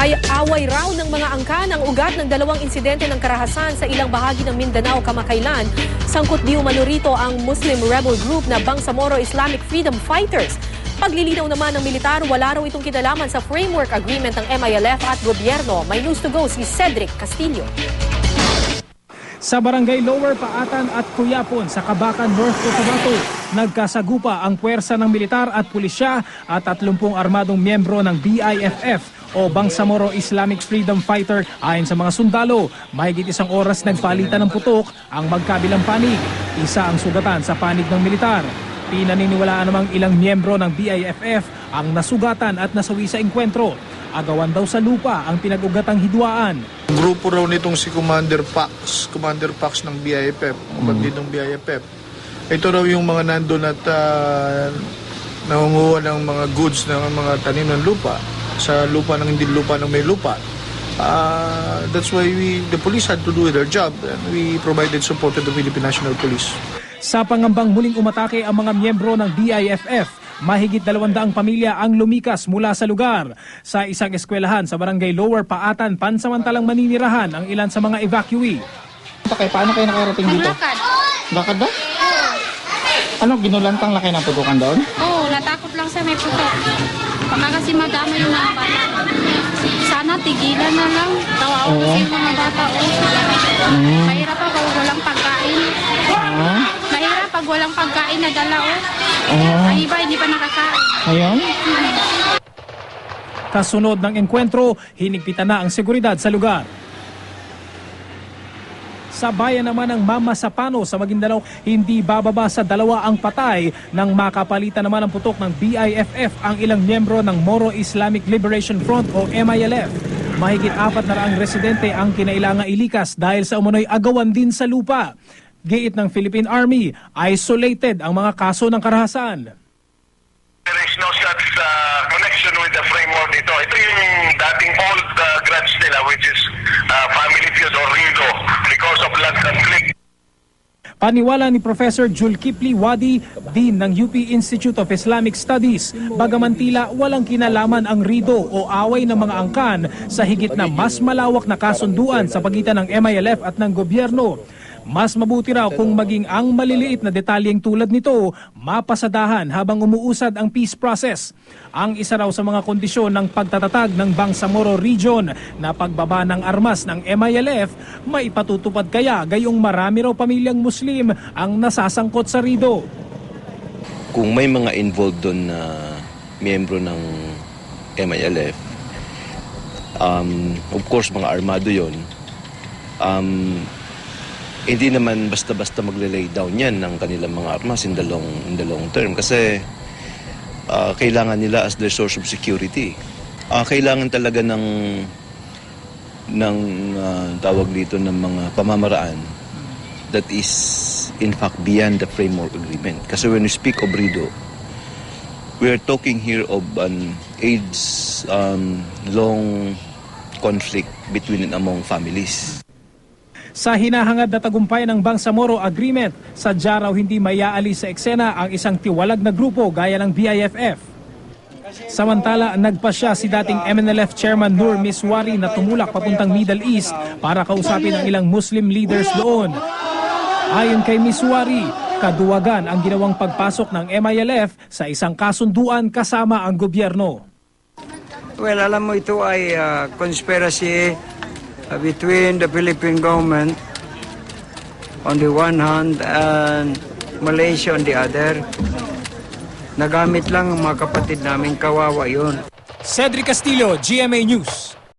Ay, away raw ng mga angkan ang ugat ng dalawang insidente ng karahasan sa ilang bahagi ng Mindanao kamakailan. Sangkot di umano rito ang Muslim rebel group na Bangsamoro Islamic Freedom Fighters. Paglilinaw naman ng militar, wala raw itong kinalaman sa framework agreement ng MILF at gobyerno. May news to go si Cedric Castillo. Sa barangay Lower Paatan at Cuyapon sa Kabakan, North Cotabato, nagkasagupa ang puwersa ng militar at pulisya at 30 armadong miyembro ng BIFF o Bangsamoro Islamic Freedom Fighter. Ayon sa mga sundalo, mahigit isang oras nagpalitan ng putok ang magkabilang panig. Isa ang sugatan sa panig ng militar. Pinaniniwalaan namang ilang miyembro ng BIFF ang nasugatan at nasawi sa engkwentro. Agawan daw sa lupa ang pinag-ugatang hidwaan. Grupo raw nitong si Commander Pax, Commander Pax ng BIFF, mga bandit ng BIFF. Ito raw yung mga nandun at uh, nangunguha ng mga goods ng mga tanim ng lupa sa lupa ng hindi lupa ng may lupa. Uh, that's why we, the police had to do their job and we provided support to the Philippine National Police. Sa pangambang muling umatake ang mga miyembro ng BIFF, mahigit 200 pamilya ang lumikas mula sa lugar. Sa isang eskwelahan sa barangay Lower Paatan, pansamantalang maninirahan ang ilan sa mga evacuee. Kay, paano kayo nakarating dito? Lakad. Lakad ba? Ano, ginulantang laki ng putukan doon? Oo, natakot lang sa may putok. Baka kasi madama yung mga bata. Sana tigilan na lang. Kawawa Oo. kasi yung mga bata. Oh. Mahirap pa pag walang pagkain. Ah, Mahirap pag walang pagkain na dala. Oh. Oo. Ang iba hindi pa nakakain. ayun. Kasunod ng engkwentro, hinigpitan na ang seguridad sa lugar. Sa bayan naman ng Mama Sapano sa Maguindanao, hindi bababa sa dalawa ang patay nang makapalitan naman ang putok ng BIFF ang ilang miyembro ng Moro Islamic Liberation Front o MILF. Mahigit apat na raang residente ang kinailangang ilikas dahil sa umano'y agawan din sa lupa. Giit ng Philippine Army, isolated ang mga kaso ng karahasan. There is no such uh, connection with the framework nito. Ito yung dating old uh, grudge nila which is Paniwala ni Professor Jul Kipli Wadi, Dean ng UP Institute of Islamic Studies, bagaman tila walang kinalaman ang rido o away ng mga angkan sa higit na mas malawak na kasunduan sa pagitan ng MILF at ng gobyerno. Mas mabuti raw kung maging ang maliliit na detalyeng tulad nito mapasadahan habang umuusad ang peace process. Ang isa raw sa mga kondisyon ng pagtatatag ng Bangsamoro Region na pagbaba ng armas ng MILF, maipatutupad kaya gayong marami raw pamilyang Muslim ang nasasangkot sa rido. kung may mga involved doon na miyembro ng MILF, um, of course, mga armado yon um, hindi naman basta-basta magle-lay down yan ng kanilang mga armas in the long, in the long term kasi ah, kailangan nila as their source of security. Ah, kailangan talaga ng ng ah, tawag dito ng mga pamamaraan that is in fact beyond the framework agreement. Kasi when we speak of RIDO, we are talking here of an age um, long conflict between and among families. Sa hinahangad na tagumpay ng Bangsamoro Agreement, sadya raw hindi mayaalis sa eksena ang isang tiwalag na grupo gaya ng BIFF. Samantala, nagpasya si dating MNLF Chairman Nur Miswari na tumulak papuntang Middle East para kausapin ang ilang Muslim leaders doon. Ayon kay Miswari, kaduwagan ang ginawang pagpasok ng MILF sa isang kasunduan kasama ang gobyerno. Well, alam mo ito ay uh, conspiracy between the Philippine government on the one hand and Malaysia on the other. Nagamit lang ang mga kapatid namin, kawawa yun. Cedric Castillo, GMA News.